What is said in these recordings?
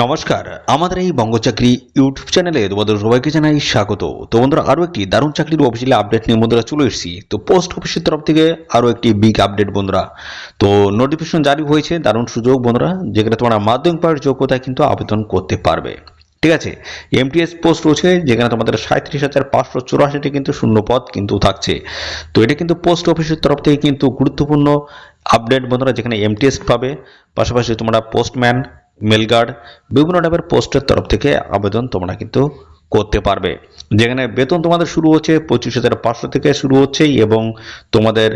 নমস্কার, আমাদের এই বঙ্গচাকরি ইউটিউব চ্যানেলে তোমাদের সবাইকে জানাই স্বাগত। তো বন্ধুরা, আরও একটি দারুণ চাকরির অফিসিয়াল আপডেট নিয়ে বন্ধুরা চলে এসেছি। তো পোস্ট অফিসের তরফ থেকে আরও একটি বিগ আপডেট বন্ধুরা। তো নোটিফিকেশন জারি হয়েছে, দারুণ সুযোগ বন্ধুরা, যেখানে তোমরা মাধ্যমিক পাওয়ার যোগ্যতায় কিন্তু আবেদন করতে পারবে। ঠিক আছে? এমটিএস পোস্ট রয়েছে, যেখানে তোমাদের সাঁত্রিশ হাজার পাঁচশো চুরাশিটি কিন্তু শূন্য পদ কিন্তু থাকছে। তো এটা কিন্তু পোস্ট অফিসের তরফ থেকে কিন্তু গুরুত্বপূর্ণ আপডেট বন্ধুরা, যেখানে এমটিএস পাবে। পাশাপাশি তোমরা পোস্টম্যান মেলগার্ড বিভিন্ন টাইপের পোস্টের তরফ থেকে আবেদন তোমরা কিন্তু করতে পারবে। যেখানে বেতন তোমাদের শুরু হচ্ছে পঁচিশ হাজার পাঁচশো থেকে শুরু হচ্ছে এবং তোমাদের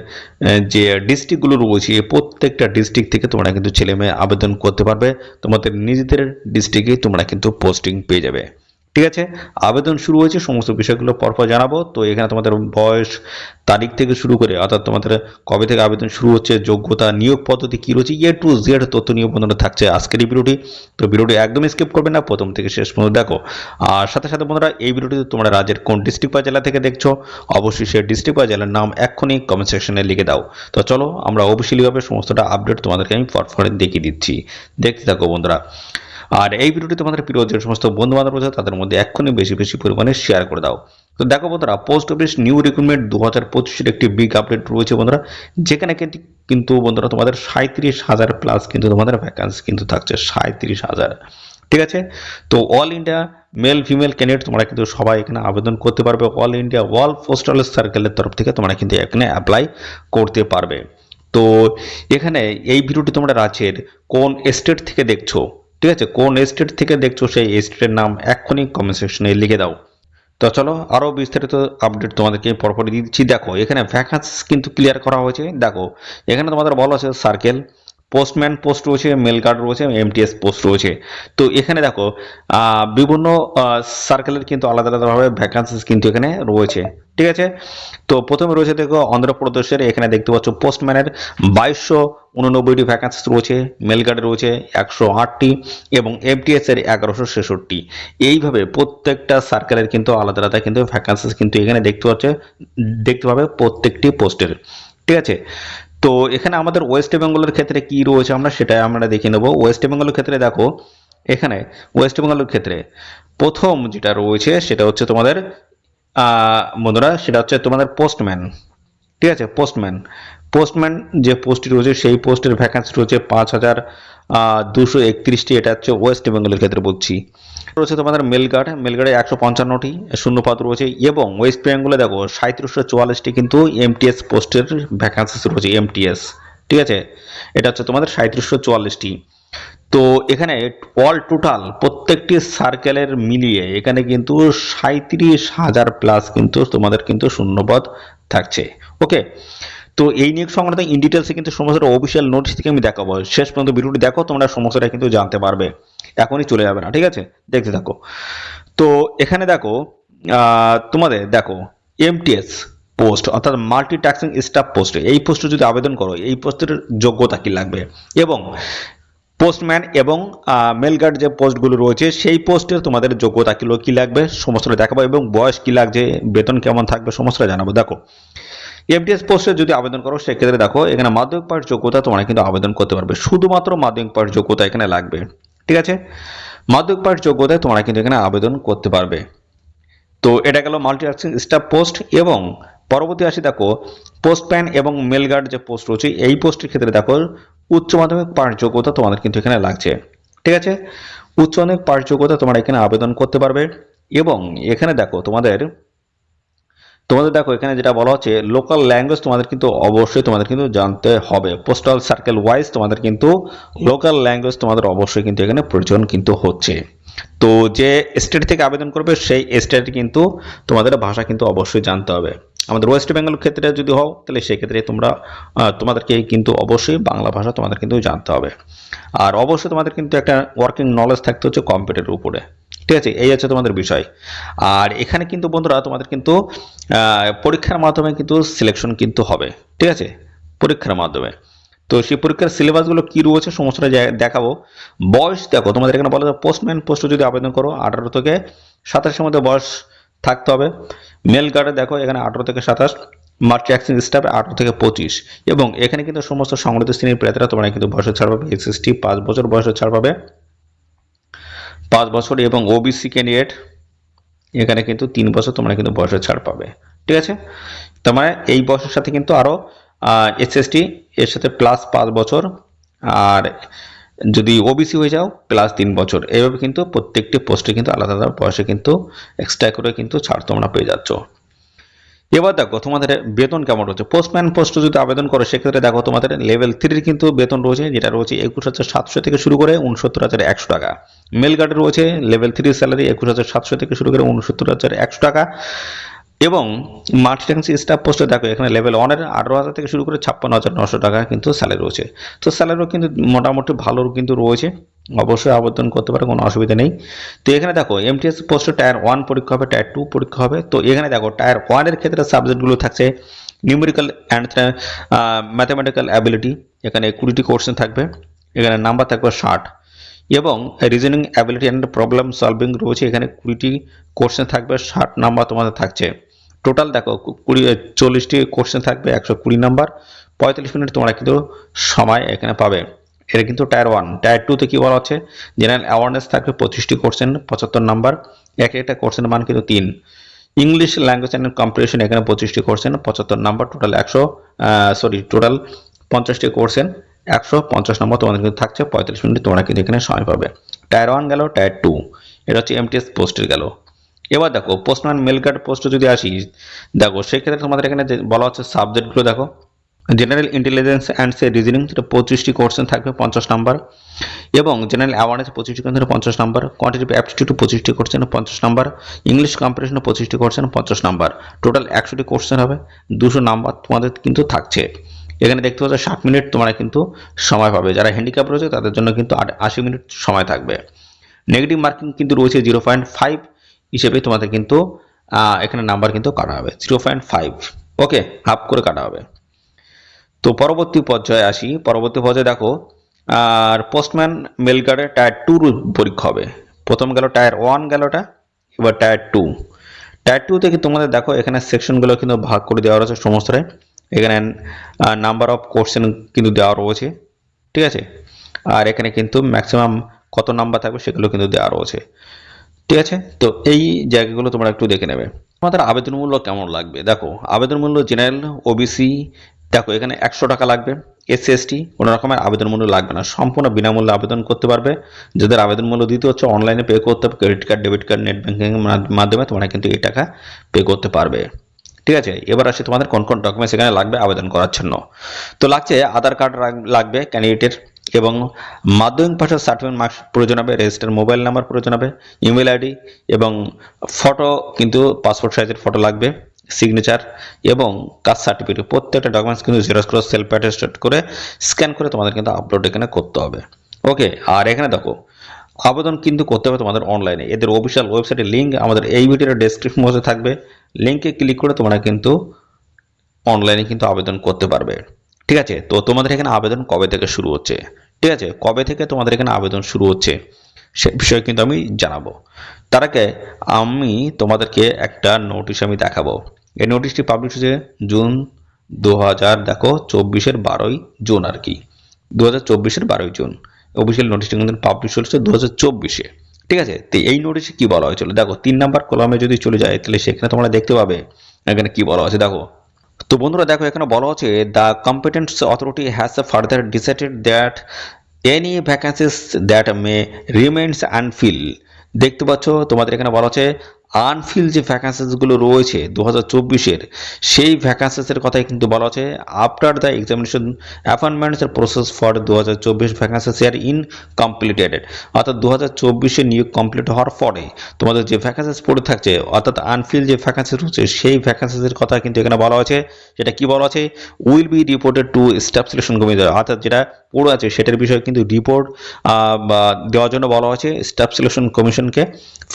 যে ডিস্ট্রিক্টগুলো রয়েছে প্রত্যেকটা ডিস্ট্রিক্ট থেকে তোমরা কিন্তু ছেলে মেয়ে আবেদন করতে পারবে। তোমাদের নিজেদের ডিস্ট্রিক্টে তোমরা কিন্তু পোস্টিং পেয়ে যাবে। ঠিক আছে? আবেদন শুরু হয়েছে, সমস্ত বিষয়গুলো পরপর জানাব। তো এখানে তোমাদের বয়স, তারিখ থেকে শুরু করে, অর্থাৎ তোমাদের কবে থেকে আবেদন শুরু হচ্ছে, যোগ্যতা, নিয়োগ পদ্ধতি কী রয়েছে এ টু জেড তথ্য নিয়োগ বন্ধুরা থাকছে আজকের এই ভিডিওটি। তো ভিডিওটি একদমই স্কিপ করবে না, প্রথম থেকে শেষ পর্যন্ত দেখো। আর সাথে সাথে বন্ধুরা, এই ভিডিওটি তোমরা রাজ্যের কোন ডিস্ট্রিক্ট বা জেলা থেকে দেখছ, অবশ্যই সেই ডিস্ট্রিক্ট বা জেলার নাম এক্ষুনি কমেন্ট সেকশনে লিখে দাও। তো চলো, আমরা অফিসিয়ালিভাবে সমস্তটা আপডেট তোমাদেরকে আমি ফটফটে দেখিয়ে দিচ্ছি। দেখতে থাকো বন্ধুরা। আর এই ভিডিওটি তোমাদের প্রিয় যে সমস্ত বন্ধু বান্ধব রয়েছে, তাদের মধ্যে এক্ষুনি বেশি বেশি পরিমাণে শেয়ার করে দাও। তো দেখো বন্ধুরা পোস্ট অফিস নিউ রিক্রুটমেন্ট দু হাজার পঁচিশের একটি বিগ আপডেট রয়েছে বন্ধুরা, যেখানে কিন্তু- কিন্তু বন্ধুরা তোমাদের সাঁত্রিশ হাজার প্লাস কিন্তু তোমাদের ভ্যাকান্সি কিন্তু থাকছে সাঁত্রিশ হাজার। ঠিক আছে? তো all India male female candidate তোমরা কিন্তু সবাই এখানে আবেদন করতে পারবে অল ইন্ডিয়া ওয়াল পোস্টাল সার্কেলের তরফ থেকে তোমরা কিন্তু এখানে অ্যাপ্লাই করতে পারবে। তো এখানে এই ভিডিওটি তোমরা রাজ্যের কোন স্টেট থেকে দেখছ? ঠিক আছে, কোন স্টেট থেকে দেখছ সেই স্টেটের নাম এক্ষুনি কমেন্ট সেকশনে লিখে দাও। তো চলো আরও বিস্তারিত আপডেট তোমাদেরকে পরপরই দিচ্ছি। দেখো, এখানে ভ্যাকান্স কিন্তু ক্লিয়ার করা হয়েছে। দেখো, এখানে তোমাদের বলা আছে সার্কেল পোস্টম্যান পোস্ট রয়েছে মেল গার্ড রয়েছে এমটিএস পোস্ট রয়েছে। তো এখানে দেখো বিভিন্ন সার্কেলের কিন্তু আলাদা আলাদাভাবে ভ্যাকান্সিস কিন্তু এখানে রয়েছে। ঠিক আছে? তো প্রথমে রয়েছে দেখো, অন্ধ্রপ্রদেশের, এখানে দেখতে পাচ্ছ পোস্টম্যানের বাইশশো উননব্বইটি ভ্যাকান্সিস রয়েছে মেলগার্ডে রয়েছে একশো আটটি এবং এফডিএস এর এগারোশো ছেষট্টি। এইভাবে প্রত্যেকটা সার্কেলের কিন্তু আলাদা আলাদা কিন্তু ভ্যাকান্সিস কিন্তু এখানে দেখতে পাচ্ছে, দেখতে পাবে প্রত্যেকটি পোস্টের ঠিক আছে? তো এখানে আমাদের ওয়েস্ট বেঙ্গলের ক্ষেত্রে কি রয়েছে আমরা সেটা আমরা দেখে নেব। ওয়েস্ট বেঙ্গলের ক্ষেত্রে দেখো, এখানে ওয়েস্ট বেঙ্গলের ক্ষেত্রে প্রথম যেটা রয়েছে সেটা হচ্ছে তোমাদের বন্ধুরা সেটা হচ্ছে তোমাদের পোস্টম্যান ঠিক আছে? পোস্টম্যান পোস্টম্যান যে পোস্টটি রয়েছে সেই পোস্টের ভ্যাকান্সি রয়েছে পাঁচ হাজার দুশো একত্রিশটি, এটা হচ্ছে ওয়েস্ট বেঙ্গলের ক্ষেত্রে বলছি। রয়েছে তোমাদের মেলগার্ড মেলগার্ডে একশো পঞ্চান্নটি শূন্যপাত রয়েছে এবং ওয়েস্ট বেঙ্গলে দেখো সাঁত্রিশশো চুয়াল্লিশটি কিন্তু এমটিএস পোস্টের ভ্যাকান্সিস রয়েছে, এমটিএস। ঠিক আছে? এটা হচ্ছে তোমাদের সাঁত্রিশশো চুয়াল্লিশটি। তো এখানে অল টোটাল প্রত্যেকটি সার্কেলের মিলিয়ে এখানে কিন্তু সাঁত্রিশ হাজার প্লাস কিন্তু তোমাদের কিন্তু শূন্যপদ থাকছে। ওকে তো এই নিয়োগ সংক্রান্ত ইন ডিটেলসে কিন্তু সমস্যাটা অফিসিয়াল নোটিশ থেকে আমি দেখাবো। শেষ পর্যন্ত ভিডিওটি দেখো, তোমরা সমস্যাটা কিন্তু জানতে পারবে। এখনই চলে যাবে না, ঠিক আছে? দেখতে থাকো। তো এখানে দেখো তোমাদের দেখো এমটিএস পোস্ট অর্থাৎ মাল্টি ট্যাক্সিং স্টাফ পোস্টে এই পোস্টে যদি আবেদন করো, এই পোস্টের যোগ্যতা কি লাগবে? এবং পোস্টম্যান এবং মেলগার্ড যে পোস্টগুলো রয়েছে, সেই পোস্টের তোমাদের যোগ্যতা কিলো কি লাগবে? সমস্তটা দেখাবো এবং বয়স কি লাগছে, বেতন কেমন থাকবে, সমস্তটা জানাব। দেখো এফডিএস পোস্টে যদি আবেদন করো, সেক্ষেত্রে দেখো, এখানে মাধ্যমিক পাঠ যোগ্যতা তোমরা কিন্তু আবেদন করতে পারবে। শুধুমাত্র মাধ্যমিক পাঠ যোগ্যতা এখানে লাগবে। ঠিক আছে? মাধ্যমিক পাঠ যোগ্যতায় তোমরা কিন্তু এখানে আবেদন করতে পারবে। তো এটা গেল মাল্টিটাস্কিং স্টাফ পোস্ট এবং পরবর্তী আসি দেখো পোস্টম্যান এবং মেলগার্ড যে পোস্ট রয়েছে, এই পোস্টের ক্ষেত্রে দেখো, উচ্চ মাধ্যমিক পাঠ যোগ্যতা তোমাদের কিন্তু এখানে লাগছে। ঠিক আছে? উচ্চ মাধ্যমিক পাঠ যোগ্যতা তোমরা এখানে আবেদন করতে পারবে এবং এখানে দেখো, তোমাদের তোমাদের দেখো, এখানে যেটা বলা হচ্ছে লোকাল ল্যাঙ্গুয়েজ তোমাদের কিন্তু অবশ্যই তোমাদের কিন্তু জানতে হবে। পোস্টাল সার্কেল ওয়াইজ তোমাদের কিন্তু লোকাল ল্যাঙ্গুয়েজ তোমাদের অবশ্যই কিন্তু এখানে প্রয়োজন কিন্তু হচ্ছে। তো যে স্টেট থেকে আবেদন করবে, সেই স্টেট কিন্তু তোমাদের ভাষা কিন্তু অবশ্যই জানতে হবে। আমাদের ওয়েস্ট বেঙ্গল ক্ষেত্রে যদি হও, তাহলে সেক্ষেত্রে তোমরা তোমাদেরকে কিন্তু অবশ্যই বাংলা ভাষা তোমাদের কিন্তু জানতে হবে। আর অবশ্যই তোমাদের কিন্তু একটা ওয়ার্কিং নলেজ থাকতে হচ্ছে কম্পিউটারের উপরে। ঠিক আছে, এই হচ্ছে তোমাদের বিষয়। আর এখানে কিন্তু বন্ধুরা তোমাদের কিন্তু পরীক্ষার মাধ্যমে কিন্তু সিলেকশন কিন্তু হবে, ঠিক আছে? পরীক্ষার মাধ্যমে। তো সেই পরীক্ষার সিলেবাসগুলো কী রয়েছে সমস্তটা জায়গা- দেখাবো। বয়স দেখো, তোমাদের এখানে বলা যায় পোস্টম্যান পোস্টে যদি আবেদন করো, আঠারো থেকে সাতাশের মধ্যে বয়স থাকতে হবে। মেল গার্ডে দেখো, এখানে আঠারো থেকে সাতাশ মার্চ অ্যাক্সিং স্টাফ আঠারো থেকে পঁচিশ। এবং এখানে কিন্তু সমস্ত সংগঠিত শ্রেণির প্রার্থীরা তোমরা কিন্তু বয়সের ছাড় পাবে এসএসটি পাঁচ বছর বয়সের ছাড় পাবে। পাঁচ বছর এবং ওবিসি ক্যান্ডিডেট এখানে কিন্তু তিন বছর তোমরা কিন্তু বয়সের ছাড় পাবে। ঠিক আছে? তার মানে এই বয়সের সাথে কিন্তু আরও এসএসটি এর সাথে প্লাস পাঁচ বছর, আর যদি ওবিসি হয়ে যাও প্লাস তিন বছর। এইভাবে কিন্তু প্রত্যেকটি পোস্টে কিন্তু আলাদা আলাদা বয়সে কিন্তু এক্সট্রা করে কিন্তু ছাড় তোমরা পেয়ে যাচ্ছ। এবার দেখো তোমাদের বেতন কেমন রয়েছে? পোস্টম্যান পোস্টে যদি আবেদন করো, সেক্ষেত্রে দেখো তোমাদের লেভেল থ্রির কিন্তু বেতন রয়েছে, যেটা রয়েছে একুশ হাজার সাতশো থেকে শুরু করে উনসত্তর হাজার একশো টাকা। মেল গার্ডে রয়েছে লেভেল থ্রির স্যালারি একুশ হাজার সাতশো থেকে শুরু করে উনসত্তর হাজার একশো টাকা। এবং মাল্টিটেন্সি স্টাফ পোস্টে দেখো, এখানে লেভেল ওয়ানের আঠারো হাজার থেকে শুরু করে ছাপ্পান্ন হাজার নশো টাকা কিন্তু স্যালারি রয়েছে। তো স্যালারিও কিন্তু মোটামুটি ভালো কিন্তু রয়েছে। অবশ্যই আবেদন করতে পারে, কোনো অসুবিধা নেই। তো এখানে দেখো এমটিএস পোস্টে টায়ার ওয়ান পরীক্ষা হবে টায়ার টু পরীক্ষা হবে। তো এখানে দেখো টায়ার ওয়ানের ক্ষেত্রে সাবজেক্টগুলো থাকছে নিউমেরিক্যাল অ্যান্ড ম্যাথামেটিক্যাল অ্যাবিলিটি এখানে কুড়িটি কোর্সেন থাকবে, এখানে নাম্বার থাকবে ষাট। এবং reasoning ability and problem solving রয়েছে, এখানে কুড়িটি কোর্সেন থাকবে, ষাট নাম্বার তোমাদের থাকছে। টোটাল দেখো কুড়ি চল্লিশটি কোশ্চেন থাকবে, একশো কুড়ি নাম্বার পঁয়তাল্লিশ মিনিট তোমরা কিন্তু সময় এখানে পাবে। এটা কিন্তু টায়ার ওয়ান টায়ার টুতে কী বলা হচ্ছে? জেনারেল অ্যাওয়ারনেস থাকবে পঁচিশটি কোশ্চেন পঁচাত্তর নাম্বার এক একটা কোশ্চেনের মান কিন্তু তিন। ইংলিশ ল্যাঙ্গুয়েজ অ্যান্ড কম্পিটিশন এখানে পঁচিশটি কোশ্চেন পঁচাত্তর নাম্বার টোটাল একশো সরি টোটাল পঞ্চাশটি কোশ্চেন একশো পঞ্চাশ নম্বর তোমাদের কিন্তু থাকছে। পঁয়তাল্লিশ মিনিট তোমরা কিন্তু এখানে সময় পাবে। টায়ার ওয়ান গেল টায়ার টু এটা হচ্ছে এমটিএস পোস্টের গেল। এবার দেখো পোস্টম্যান মেল কার্ড পোস্টে যদি আসি, দেখো, সেক্ষেত্রে তোমাদের এখানে বলা হচ্ছে সাবজেক্টগুলো দেখো জেনারেল ইন্টেলিজেন্স অ্যান্ড সে রিজনিং সেটা পঁচিশটি কোর্সেন থাকবে, পঞ্চাশ নাম্বার এবং জেনারেল অ্যাওয়ারনেস পঁচিশটি কোর্সেন পঞ্চাশ নাম্বার কোয়ান্টিটিভ অ্যাপটিটিউড পঁচিশটি কোর্সেন পঞ্চাশ নাম্বার ইংলিশ কম্পিটিশনে পঁচিশটি কোর্সেন পঞ্চাশ নাম্বার টোটাল একশোটি কোর্সেন হবে, দুশো নাম্বার তোমাদের কিন্তু থাকছে। এখানে দেখতে পাচ্ছ ষাট মিনিট তোমরা কিন্তু সময় পাবে, যারা হ্যান্ডিক্যাপ রয়েছে তাদের জন্য কিন্তু আশি মিনিট সময় থাকবে। নেগেটিভ মার্কিং কিন্তু রয়েছে জিরো পয়েন্ট ফাইভ হিসেবে তোমাদের কিন্তু এখানে নাম্বার কিন্তু কাটা হবে zero point five okay half করে কাটা হবে। তো পরবর্তী পর্যায়ে আসি। পরবর্তী পর্যায়ে দেখো, আর পোস্টম্যান মেল গার্ডে টায়ার টুর পরীক্ষা হবে। প্রথম গেল টায়ার ওয়ান গেলটা এবার টায়ার টু টায়ার টু থেকে তোমাদের দেখো, এখানে সেকশনগুলো কিন্তু ভাগ করে দেওয়া রয়েছে সমস্তটাই। এখানে নাম্বার অফ কোশ্চেন কিন্তু দেওয়া রয়েছে, ঠিক আছে? আর এখানে কিন্তু ম্যাক্সিমাম কত নাম্বার থাকবে সেগুলো কিন্তু দেওয়া রয়েছে। ঠিক আছে? তো এই জায়গাগুলো তোমরা একটু দেখে নেবে। তোমাদের আবেদন মূল্য কেমন লাগবে? দেখো, আবেদন মূল্য জেনারেল ওবিসি দেখো, এখানে একশো টাকা লাগবে। এসসি এসটি কোনো রকমের আবেদন মূল্য লাগবে না। সম্পূর্ণ বিনামূল্যে আবেদন করতে পারবে। যাদের আবেদন মূল্য দিতে হচ্ছে অনলাইনে পে করতে হবে। Credit card debit card net banking মাধ্যমে তোমরা কিন্তু এই টাকা পে করতে পারবে। ঠিক আছে? এবার আসে তোমাদের কোন কোন ডকুমেন্টস এখানে লাগবে আবেদন করার জন্য। তো লাগছে আধার কার্ড লাগবে ক্যান্ডিডেটের এবং মাধ্যমিক পাশের সার্টিফিকেট মার্কস প্রয়োজন হবে রেজিস্টার মোবাইল নাম্বার প্রয়োজন হবে ইমেল আইডি এবং ফটো কিন্তু পাসপোর্ট সাইজের ফটো লাগবে সিগনেচার এবং কাস্ট সার্টিফিকেট প্রত্যেকটা ডকুমেন্টস কিন্তু জেরক্স করে সেলফ অ্যাটেস্টেড করে স্ক্যান করে তোমাদের কিন্তু আপলোড এখানে করতে হবে। ওকে আর এখানে দেখো, আবেদন কিন্তু করতে হবে তোমাদের অনলাইনে এদের অফিসিয়াল ওয়েবসাইটের লিঙ্ক আমাদের এই ভিডিওর ডেসক্রিপশন বক্সে থাকবে। লিঙ্কে ক্লিক করে তোমরা কিন্তু অনলাইনে কিন্তু আবেদন করতে পারবে। ঠিক আছে? তো তোমাদের এখানে আবেদন কবে থেকে শুরু হচ্ছে? ঠিক আছে? কবে থেকে তোমাদের এখানে আবেদন শুরু হচ্ছে? সে বিষয়ে কিন্তু আমি জানাব। তার আগে আমি তোমাদেরকে একটা নোটিশ আমি দেখাবো। এই নোটিশটি পাবলিশ হয়েছে জুন দু হাজার দেখো, চব্বিশের বারোই জুন আর কি। দু হাজার চব্বিশের বারোই জুন অফিসিয়াল নোটিশটি কিন্তু পাবলিশ হয়েছে দু হাজার চব্বিশে। ঠিক আছে? তো এই নোটিশে কি বলা হয়েছিল? দেখো, তিন নাম্বার কলমে যদি চলে যায়, তাহলে সেখানে তোমরা দেখতে পাবে এখানে কি বলা আছে দেখো তো বন্ধুরা দেখো, এখানে বলা হচ্ছে the competent authority has further decided that any vacancies that may remains unfill দেখতে পাচ্ছ, তোমাদের এখানে বলা হচ্ছে আনফিল যে ভ্যাকান্সিসগুলো রয়েছে দু হাজার চব্বিশের, সেই ভ্যাকান্সিসের কথাই কিন্তু বলা হচ্ছে। আফটার দ্য এক্সামিনেশন অ্যাপয়েন্টমেন্টসের প্রসেস ফর দু হাজার চব্বিশ ভ্যাকান্সিস আর ইন কমপ্লিটেড অর্থাৎ দু হাজার চব্বিশে নিয়োগ কমপ্লিট হওয়ার পরে তোমাদের যে ভ্যাকান্সিস পড়ে থাকছে, অর্থাৎ আনফিল যে ভ্যাকান্সিস রয়েছে, সেই ভ্যাকান্সিসের কথা কিন্তু এখানে বলা হয়েছে। সেটা কি বলা আছে will be reported to staff selection committee অর্থাৎ যেটা পড়ে আছে, সেটার বিষয়ে কিন্তু রিপোর্ট দেওয়ার জন্য বলা হয়েছে স্টাফ সিলেকশন কমিশনকে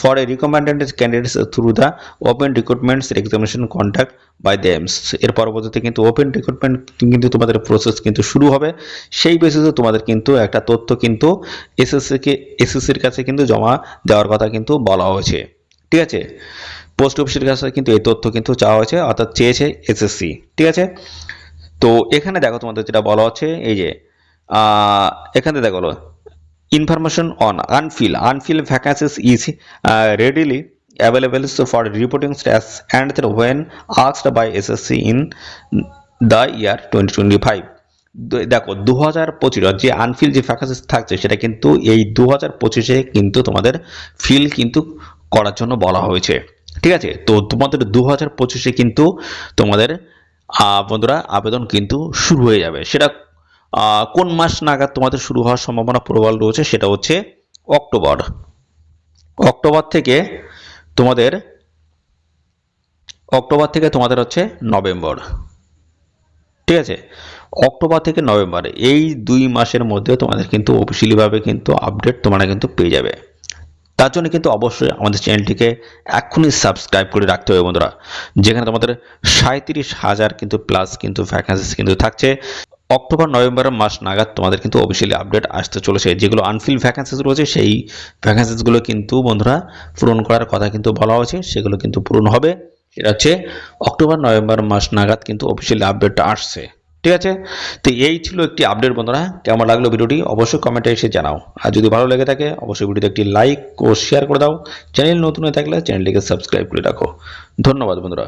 for a recommended candidates through the open recruitments examination conduct by them এর পরবর্তীতে কিন্তু ওপেন রিক্রুটমেন্ট কিন্তু তোমাদের প্রসেস কিন্তু শুরু হবে। সেই বেসিসে তোমাদের কিন্তু একটা তথ্য কিন্তু এসএসসিকে এসএসসির কাছে কিন্তু জমা দেওয়ার কথা কিন্তু বলা হয়েছে। ঠিক আছে? পোস্ট অফিসের কাছে কিন্তু এই তথ্য কিন্তু চাওয়া হয়েছে, অর্থাৎ চেয়েছে এসএসসি ঠিক আছে? তো এখানে দেখো তোমাদের যেটা বলা হচ্ছে, এই যে এখানে দেখো information on unfilled unfilled vacancies is uh, readily available so for reporting status and that when asked by SSC in the year 2025 দে- দেখো দু হাজার পঁচিশ যে আনফিল যে ভ্যাকান্সি থাকছে সেটা কিন্তু এই দু হাজার পঁচিশে কিন্তু তোমাদের ফিল কিন্তু করার জন্য বলা হয়েছে। ঠিক আছে? তো তোমাদের দু হাজার পঁচিশে কিন্তু তোমাদের বন্ধুরা আবেদন কিন্তু শুরু হয়ে যাবে। সেটা কোন মাস নাগাদ তোমাদের শুরু হওয়ার সম্ভাবনা প্রবল রয়েছে সেটা হচ্ছে অক্টোবর। অক্টোবর থেকে তোমাদের, অক্টোবর থেকে তোমাদের হচ্ছে নভেম্বর। ঠিক আছে? অক্টোবর থেকে নভেম্বর, এই দুই মাসের মধ্যে তোমাদের কিন্তু অফিসিয়ালিভাবে কিন্তু আপডেট তোমরা কিন্তু পেয়ে যাবে। তার জন্য কিন্তু অবশ্যই আমাদের চ্যানেলটিকে এক্ষুনি সাবস্ক্রাইব করে রাখতে হবে বন্ধুরা। যেখানে তোমাদের সাঁত্রিশ হাজার কিন্তু প্লাস কিন্তু ভ্যাকান্সিস কিন্তু থাকছে। অক্টোবর, নভেম্বর মাস নাগাদ তোমাদের কিন্তু অফিসিয়ালি আপডেট আসতে চলেছে। যেগুলো আনফিল ভ্যাকান্সিস রয়েছে, সেই ভ্যাকান্সিসগুলো কিন্তু বন্ধুরা পূরণ করার কথা কিন্তু বলা হয়েছে, সেগুলো কিন্তু পূরণ হবে। সেটা হচ্ছে অক্টোবর, নভেম্বর মাস নাগাদ কিন্তু অফিসিয়ালি আপডেটটা আসছে। ঠিক আছে? তো এই ছিল একটি আপডেট বন্ধুরা। কেমন লাগল ভিডিওটি? অবশ্যই কমেন্টে এসে জানাও। আর যদি ভালো লেগে থাকে, অবশ্যই ভিডিওতে একটি লাইক ও শেয়ার করে দাও। চ্যানেল নতুন হয়ে থাকলে চ্যানেলটিকে সাবস্ক্রাইব করে রাখো। ধন্যবাদ বন্ধুরা।